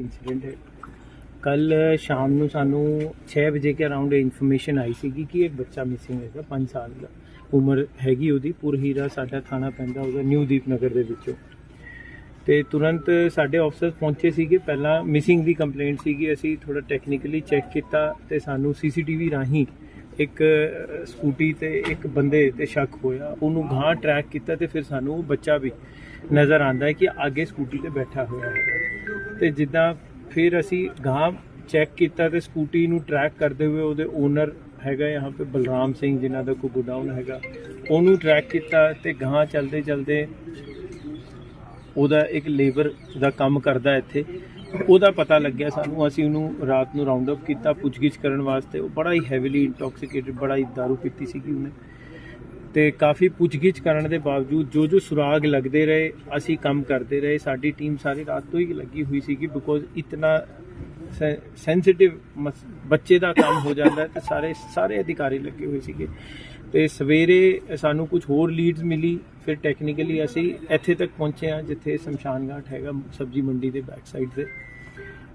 Incident ਹੈ। ਕੱਲ ਸ਼ਾਮ ਨੂੰ ਸਾਨੂੰ 6 ਵਜੇ ਕੇ ਅਰਾਊਂਡ ਇਨਫੋਰਮੇਸ਼ਨ ਆਈ ਸੀਗੀ ਕਿ ਇੱਕ ਬੱਚਾ ਮਿਸਿੰਗ ਹੈਗਾ 5 ਸਾਲ ਦਾ। ਉਮਰ ਹੈਗੀ ਉਹਦੀ, ਪੁਰਹੀਰਾ ਸਾਡਾ ਥਾਣਾ ਪੈਂਦਾ ਉਹਦਾ ਨਿਊ ਦੀਪਨਗਰ ਦੇ ਵਿੱਚੋਂ। ਤੇ ਤੁਰੰਤ ਸਾਡੇ ਆਫਸਰਸ ਪਹੁੰਚੇ ਸੀਗੇ। ਪਹਿਲਾਂ ਮਿਸਿੰਗ ਦੀ ਕੰਪਲੇਂਟ ਸੀਗੀ। ਅਸੀਂ ਥੋੜਾ ਟੈਕਨੀਕਲੀ ਚੈੱਕ ਕੀਤਾ ਤੇ ਸਾਨੂੰ ਸੀਸੀਟੀਵੀ ਰਾਹੀਂ ਇੱਕ ਸਕੂਟੀ ਤੇ ਇੱਕ ਬੰਦੇ ਤੇ ਸ਼ੱਕ ਹੋਇਆ। ਉਹਨੂੰ ਗਾਂ ਟਰੈਕ ਕੀਤਾ ਤੇ ਫਿਰ ਸਾਨੂੰ ਉਹ ਬੱਚਾ ਵੀ ਨਜ਼ਰ ਆਂਦਾ ਹੈ ਕਿ ਅੱਗੇ ਸਕੂਟੀ ਤੇ ਬੈਠਾ ਹੋਇਆ ਹੈ। ਤੇ ਜਿੱਦਾਂ ਫਿਰ ਅਸੀਂ ਗਾਂ ਚੈੱਕ ਕੀਤਾ ਤੇ ਸਕੂਟੀ ਨੂੰ ਟਰੈਕ ਕਰਦੇ ਹੋਏ ਉਹਦੇ ਓਨਰ ਹੈਗਾ ਯਹਾਂ ਤੇ ਬਲਰਾਮ ਸਿੰਘ, ਜਿਨ੍ਹਾਂ ਦਾ ਕੋਈ ਗੁਡਾਊਨ ਹੈਗਾ, ਉਹਨੂੰ ਟਰੈਕ ਕੀਤਾ ਤੇ ਗਾਂ ਚਲਦੇ ਚਲਦੇ ਉਹਦਾ ਇੱਕ ਲੇਬਰ ਦਾ ਕੰਮ ਕਰਦਾ ਇੱਥੇ। ਉਹਦਾ ਪਤਾ ਲੱਗਿਆ ਸਾਨੂੰ, ਅਸੀਂ ਉਹਨੂੰ ਰਾਤ ਨੂੰ ਰਾਉਂਡ ਅਪ ਕੀਤਾ, ਪੁੱਛਗਿੱਛ ਕਰਨ ਵਾਸਤੇ। ਉਹ ਬੜਾ ਹੀ ਹੈਵੀਲੀ ਇੰਟੌਕਸੀਕੇਟਡ ਬੜਾ ਹੀ दारू ਪੀਤੀ ਸੀਗੀ ਉਹਨੇ। ਤੇ ਕਾਫੀ ਪੁੱਛਗਿੱਛ ਕਰਨ ਦੇ ਬਾਵਜੂਦ ਜੋ ਜੋ ਸੁਰਾਗ ਲੱਗਦੇ ਰਹੇ, ਅਸੀਂ ਕੰਮ ਕਰਦੇ ਰਹੇ, ਸਾਡੀ ਟੀਮ ਸਾਰੀ ਰਾਤ ਤੋਂ ਹੀ ਲੱਗੀ ਹੋਈ ਸੀਗੀ ਬਿਕੋਜ਼ ਇਤਨਾ ਸੈਂਸਿਟਿਵ ਬੱਚੇ ਦਾ ਕੰਮ ਹੋ ਜਾਂਦਾ ਹੈ ਤੇ ਸਾਰੇ ਸਾਰੇ ਅਧਿਕਾਰੀ ਲੱਗੇ ਹੋਏ ਸੀਗੇ। ਤੇ ਸਵੇਰੇ ਸਾਨੂੰ ਕੁਝ ਹੋਰ ਲੀਡਸ ਮਿਲੀ, ਫਿਰ ਟੈਕਨੀਕਲੀ ਅਸੀਂ ਇੱਥੇ ਤੱਕ ਪਹੁੰਚੇ ਹਾਂ, ਜਿੱਥੇ ਸ਼ਮਸ਼ਾਨ ਘਾਟ ਹੈਗਾ ਸਬਜੀ ਮੰਡੀ ਦੇ ਬੈਕ ਸਾਈਡ ਤੇ।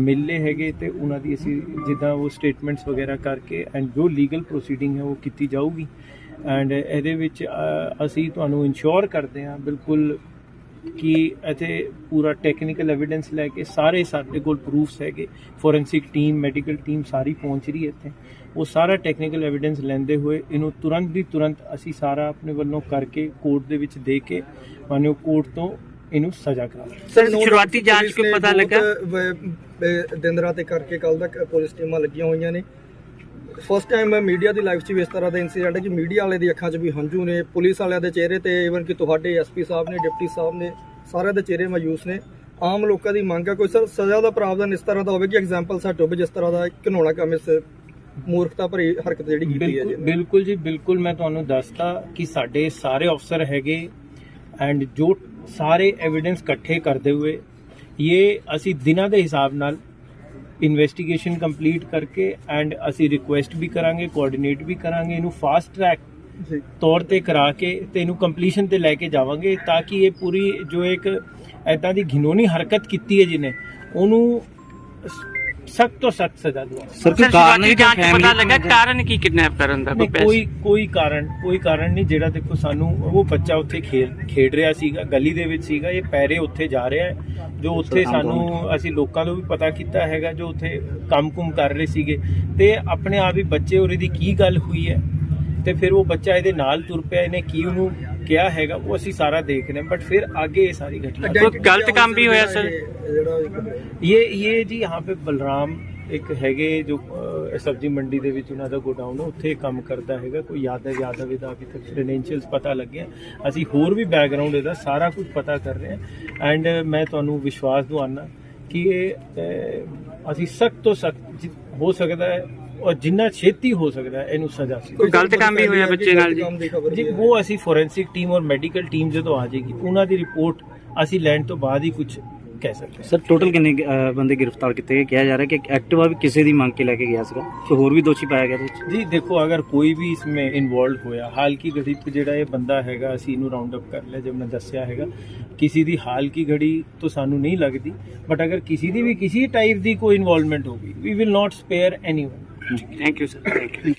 ਮਿਲਲੇ ਹੈਗੇ ਤੇ ਉਹਨਾਂ ਦੀ ਅਸੀਂ ਜਿੱਦਾਂ ਉਹ ਸਟੇਟਮੈਂਟਸ ਵਗੈਰਾ ਕਰਕੇ ਐਂਡ ਜੋ ਲੀਗਲ ਪ੍ਰੋਸੀਡਿੰਗ ਹੈ ਉਹ ਕੀਤੀ ਜਾਊਗੀ। ਐਂਡ ਇਹਦੇ ਵਿੱਚ ਅਸੀਂ ਤੁਹਾਨੂੰ ਇਨਸ਼ੋਰ ਕਰਦੇ ਹਾਂ ਬਿਲਕੁਲ ਕਿ ਇੱਥੇ ਪੂਰਾ ਟੈਕਨੀਕਲ ਐਵੀਡੈਂਸ ਲੈ ਕੇ ਸਾਰੇ ਸਾਡੇ ਕੋਲ ਪ੍ਰੂਫਸ ਹੈਗੇ। ਫੋਰੈਂਸਿਕ ਟੀਮ ਮੈਡੀਕਲ ਟੀਮ ਸਾਰੀ ਪਹੁੰਚ ਰਹੀ ਹੈ ਇੱਥੇ। ਉਹ ਸਾਰਾ ਟੈਕਨੀਕਲ ਐਵੀਡੈਂਸ ਲੈਂਦੇ ਹੋਏ ਇਹਨੂੰ ਤੁਰੰਤ ਦੀ ਤੁਰੰਤ ਅਸੀਂ ਸਾਰਾ ਆਪਣੇ ਵੱਲੋਂ ਕਰਕੇ ਕੋਰਟ ਦੇ ਵਿੱਚ ਦੇ ਕੇ ਮਾਨਯੋਗ ਕੋਰਟ ਤੋਂ ਇਹਨੂੰ ਸਜ਼ਾ ਕਰਾਵਾਂਗੇ। ਸਰ ਸ਼ੁਰੂਆਤੀ ਜਾਂਚ ਕੋ ਪਤਾ ਲੱਗਾ? ਦਿਨ ਰਾਤ ਇੱਕ ਕਰਕੇ ਕੱਲ ਤੱਕ ਪੁਲਿਸ ਟੀਮਾਂ ਲੱਗੀਆਂ ਹੋਈਆਂ ਨੇ। ਫਸਟ ਟਾਈਮ ਮੈਂ ਮੀਡੀਆ ਦੀ ਲਾਈਵ 'ਚ ਵੀ ਇਸ ਤਰ੍ਹਾਂ ਦਾ ਇਨਸੀਡੈਂਟ ਹੈ ਕਿ ਮੀਡੀਆ ਵਾਲੇ ਦੀ ਅੱਖਾਂ 'ਚ ਵੀ ਹੰਝੂ ਨੇ, ਪੁਲਿਸ ਵਾਲਿਆਂ ਦੇ ਚਿਹਰੇ ਤੇ ਇਵਨ ਕਿ ਤੁਹਾਡੇ ਐਸਪੀ ਸਾਹਿਬ ਨੇ, ਡਿਪਟੀ ਸਾਹਿਬ ਨੇ, ਸਾਰਿਆਂ ਦੇ ਚਿਹਰੇ ਮਾਯੂਸ ਨੇ। ਆਮ ਲੋਕਾਂ ਦੀ ਮੰਗ ਹੈ ਕੋਈ ਸਰ ਸਜ਼ਾ ਦਾ ਪ੍ਰਾਵਧਾਨ ਇਸ ਤਰ੍ਹਾਂ ਦਾ ਹੋਵੇ ਕਿ ਐਗਜ਼ਾਮਪਲ ਸੈੱਟ ਹੋਵੇ, ਜਿਸ ਤਰ੍ਹਾਂ ਦਾ ਘਿਨੌਣਾ ਕੰਮ ਇਸ ਮੂਰਖਤਾ ਭਰੀ ਹਰਕਤ ਜਿਹੜੀ ਕੀਤੀ ਹੈ ਜੀ। ਬਿਲਕੁਲ ਜੀ, ਬਿਲਕੁਲ ਮੈਂ ਤੁਹਾਨੂੰ ਦੱਸਤਾ ਕਿ ਸਾਡੇ ਸਾਰੇ ਅਫਸਰ ਹੈਗੇ ਐਂਡ ਜੋ ਸਾਰੇ ਐਵੀਡੈਂਸ ਇਕੱਠੇ ਕਰਦੇ ਹੋਏ ਇਹ ਅਸੀਂ ਦਿਨਾਂ ਦੇ ਹਿਸਾਬ ਨਾਲ ਇਨਵੈਸਟੀਗੇਸ਼ਨ ਕੰਪਲੀਟ ਕਰਕੇ ਐਂਡ ਅਸੀਂ ਰਿਕੁਐਸਟ ਵੀ ਕਰਾਂਗੇ ਕੋਆਰਡੀਨੇਟ ਵੀ ਕਰਾਂਗੇ ਇਹਨੂੰ ਫਾਸਟ ਟਰੈਕ ਤੌਰ ਤੇ ਕਰਾ ਕੇ ਤੇ ਇਹਨੂੰ ਕੰਪਲੀਸ਼ਨ ਤੇ ਲੈ ਕੇ ਜਾਵਾਂਗੇ ਤਾਂ ਕਿ ਇਹ ਪੂਰੀ ਜੋ ਇੱਕ ਐਦਾਂ ਦੀ ਘਿਨੌਣੀ ਹਰਕਤ ਕੀਤੀ ਹੈ ਜਿਹਨੇ ਉਹਨੂੰ ਸਖਤ ਤੋਂ ਸਖਤ ਸਜ਼ਾ ਦਿਵਾਓ ਸਰ ਸ਼ੁਰੂਆਤੀ ਜਾਂਚ ਚ ਪਤਾ ਲੱਗਾ ਕਾਰਨ ਕੀ ਕਿਡਨੈਪ ਕਰਨ ਦਾ ਨਹੀਂ, ਕੋਈ ਕੋਈ ਕੋਈ ਕਾਰਨ ਕੋਈ ਕਾਰਨ ਨਹੀਂ ਜਿਹੜਾ ਦੇਖੋ ਸਾਨੂੰ ਉਹ ਬੱਚਾ ਉੱਥੇ ਖੇਡ ਖੇਡ ਰਿਹਾ ਸੀਗਾ ਗਲੀ ਦੇ ਵਿੱਚ ਸੀਗਾ ਇਹ ਪੈਰੇ ਉੱਥੇ ਜਾ ਰਿਹਾ ਹੈ ਜੋ ਉੱਥੇ ਸਾਨੂੰ ਅਸੀਂ ਲੋਕਾਂ ਨੂੰ ਵੀ ਪਤਾ ਕੀਤਾ ਹੈਗਾ ਜੋ ਉੱਥੇ ਕੰਮ-ਕੁਮ ਕਰ ਰਹੇ ਸੀਗੇ। ਤੇ ਆਪਣੇ ਆਪ ਹੀ ਬੱਚੇ ਔਰ ਇਹਦੀ ਕੀ ਗੱਲ ਹੋਈ ਹੈ? ਤੇ ਫਿਰ ਉਹ ਬੱਚਾ ਇਹਦੇ ਨਾਲ ਤੁਰ ਪਿਆ ਇਹਨੇ ਕੀ ਉਹਨੂੰ ਕਿਹਾ ਹੈਗਾ ਉਹ ਅਸੀਂ ਸਾਰਾ ਦੇਖ ਰਹੇ ਬਟ ਫਿਰ ਅੱਗੇ ਇਹ ਸਾਰੀ ਘਟਨਾ ਗਲਤ ਕੰਮ ਵੀ ਹੋਇਆ ਸਰ? ਇਹ ਜੀ ਯਹਾਂ ਪੇ ਬਲਰਾਮ ਇੱਕ ਹੈਗੇ ਜੋ ਸਬਜ਼ੀ ਮੰਡੀ ਦੇ ਵਿੱਚ ਉਹਨਾਂ ਦਾ ਗੋਡਾਊਨ ਹੈ ਉੱਥੇ ਕੰਮ ਕਰਦਾ ਹੈਗਾ ਕੋਈ ਯਾਦਵ ਯਾਦਵ ਇਹਦਾ ਅਭੀ ਤੱਕ ਕ੍ਰੈਡੈਂਸ਼ੀਅਲਸ ਪਤਾ ਲੱਗਿਆ ਅਸੀਂ ਹੋਰ ਵੀ ਬੈਕਗ੍ਰਾਉਂਡ ਇਹਦਾ ਸਾਰਾ ਕੁਝ ਪਤਾ ਕਰ ਰਹੇ ਹਾਂ। ਐਂਡ ਮੈਂ ਤੁਹਾਨੂੰ ਵਿਸ਼ਵਾਸ ਦਿਵਾਨਾ ਕਿ ਇਹ ਅਸੀਂ ਸਖਤ ਤੋਂ ਸਖਤ ਹੋ ਸਕਦਾ ਹੈ ਔਰ ਜਿੰਨਾ ਛੇਤੀ ਹੋ ਸਕਦਾ ਹੈ ਇਹਨੂੰ ਸਜ਼ਾ ਸੀ। ਕੋਈ ਗਲਤ ਕੰਮ ਵੀ ਹੋਇਆ ਬੱਚੇ ਨਾਲ ਜੀ? ਉਹ ਅਸੀਂ ਫੋਰੈਂਸਿਕ ਟੀਮ ਔਰ ਮੈਡੀਕਲ ਟੀਮ ਜਦੋਂ ਆ ਜਾਏਗੀ ਉਹਨਾਂ ਦੀ ਰਿਪੋਰਟ ਅਸੀਂ ਲੈਣ ਤੋਂ ਬਾਅਦ ਹੀ ਕੁਝ ਕਹਿ ਸਕਦੇ ਹਾਂ। ਸਰ ਟੋਟਲ ਕਿੰਨੇ ਅਹ, ਬੰਦੇ ਗ੍ਰਿਫਤਾਰ ਕੀਤੇ ਗਏ? ਕਿਹਾ ਜਾ ਰਿਹਾ ਕਿ ਐਕਟਿਵਾ ਵੀ ਕਿਸੇ ਦੀ ਮੰਗ ਕੇ ਲੈ ਕੇ ਗਿਆ ਸੀਗਾ? ਤੇ ਹੋਰ ਵੀ ਦੋਸ਼ੀ ਪਾਇਆ ਗਿਆ ਇਹਦੇ ਵਿੱਚ? ਜੀ ਦੇਖੋ ਅਗਰ ਕੋਈ ਵੀ ਇਸमें ਇਨਵੋਲਡ ਹੋਇਆ ਹਾਲ ਕੀ ਘੜੀ ਤੇ ਜਿਹੜਾ ਇਹ ਬੰਦਾ ਹੈਗਾ ਅਸੀਂ ਇਹਨੂੰ ਰਾਉਂਡ ਅਪ ਕਰ ਲਿਆ ਜਦ ਮੈਂ ਦੱਸਿਆ ਹੈਗਾ। ਕਿਸੇ ਦੀ ਹਾਲ ਕੀ ਘੜੀ ਤੋਂ ਸਾਨੂੰ ਨਹੀਂ ਲੱਗਦੀ ਬਟ ਅਗਰ ਕਿਸੇ ਦੀ ਵੀ ਕਿਸੇ ਟਾਈਪ ਦੀ ਕੋਈ ਇਨਵੋਲਵਮੈਂਟ ਹੋਗੀ we will not spare anyone thank you sir thank you